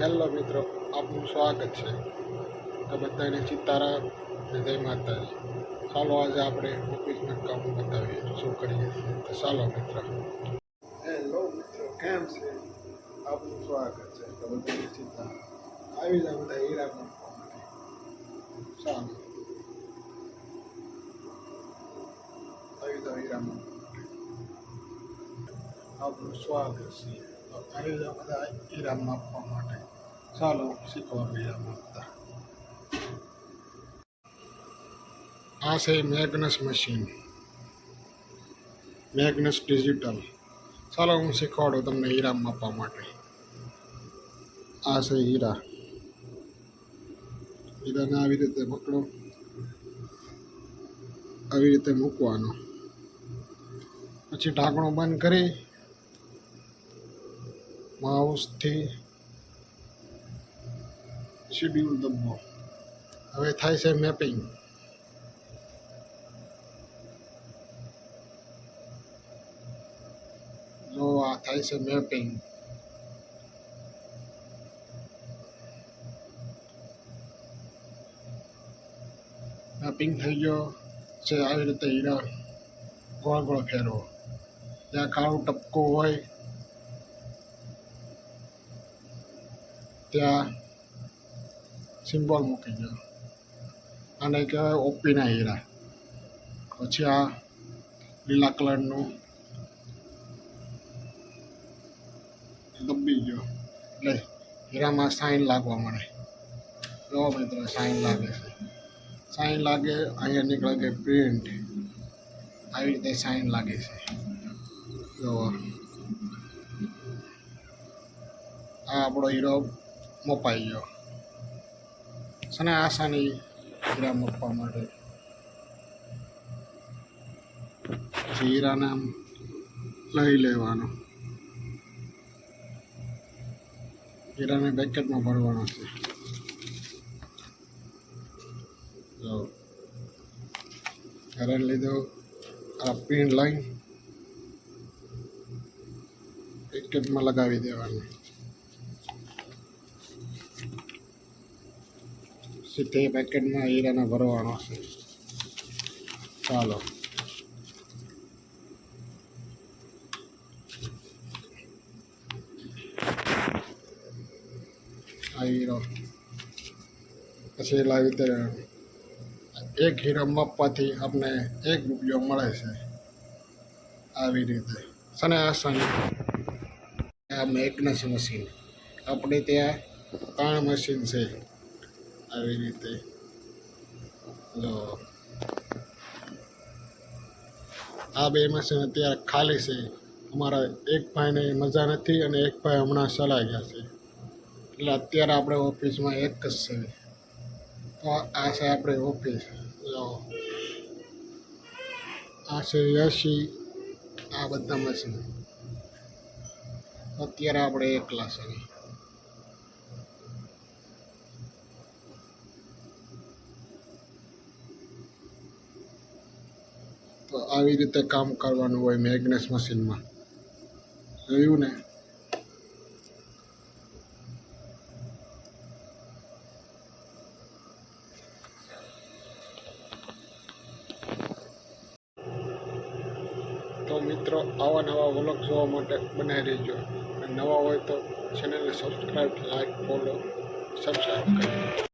Hello મિત્રો, આપનું સ્વાગત છે. તો બધાને સીતારામ અને જય માતાજી. ચાલો આજે આપણે ઓફિસમાં કામ બતાવીએ. શું કરીએ છીએ? તો ચાલો મિત્રો. હેલો મિત્રો, કેમ છે? આપનું સ્વાગત છે. તો બધાને સીતારામ આવી જાય બધા હીરા પણ ચાલો. આવી જાઓ હીરા મૂકવા આપનું સ્વાગત છે. આવી જાઓ બધા હીરા માપવા માટે ચાલો, શીખવા બીજા માંગતા આ છે મેગ્નસ મશીન. Magnus digital. ચાલો, હું શીખવાડું તમને હીરા માપવા માટે. આ છે હીરા. હીરાને આવી રીતે પકડો. આવી રીતે મૂકવાનો. પછી ઢાંકણું બંધ કરી. માઉસથી શેડ્યુલ દબો હવે થાય છે મેપિંગ જો આ થાય છે મેપિંગ મેપિંગ થઈ ગયો છે આવી રીતે હીરા ગોળ ગોળ ફેરવો જ્યાં કાળું ટપકું હોય ત્યાં સિમ્બોલ મૂકી દો. આને કહેવાય ઓપીના હીરા. પછી આ લીલા કલરનું દબી ગયો. એટલે હીરામાં સાઈન લાગવા મળે જો મિત્રો, સાઈન લાગે છે. સાઈન લાગે, અહીંયા નીકળે કે પ્રિન્ટ. આવી રીતે સાઈન લાગે છે. જો આ આપણો હીરો મપાઈ ગયો. છે ને આસાની હીરા આપવા માટે. આમ લઈ લેવાનો. હીરાને પેકેટમાં ભરવાનો છે. જો ઘરે લીધો આ પીણ લઈ બેકેટમાં લગાવી દેવાનું. સીધે પેકેટમાં હીરાના ભરવાનો છે. ચાલો. આ હીરો. પછી લાવી રીતે એક હીરો મપવાથી આપણે એક રૂપિયો મળે છે. આવી રીતે. સને આસાની આ મેગ્નસ મશીન આપણે ત્યાં ત્રણ મશીન છે. આવી રીતે. જો આ બે મશીન અત્યારે ખાલી છે. અમારા એક ભાઈને મજા નથી અને એક ભાઈ હમણાં ચલાઈ ગયા છે. એટલે અત્યારે આપણે ઓફિસમાં એક જ છે. તો આ છે આપણે ઓફિસ. જો આ છે યશી, આ બધા મશીન અત્યારે આપણે એકલા છે તો આવી રીતે કામ કરવાનું હોય મેગ્નેસ મશીનમાં. જોયું ને? તો મિત્રો, આવા નવા વ્લોગ જોવા માટે બનાવી રહેજો નવા હોય તો ચેનલને સબસ્ક્રાઈબ લાઈક ફોલો સબસ્ક્રાઈબ કરી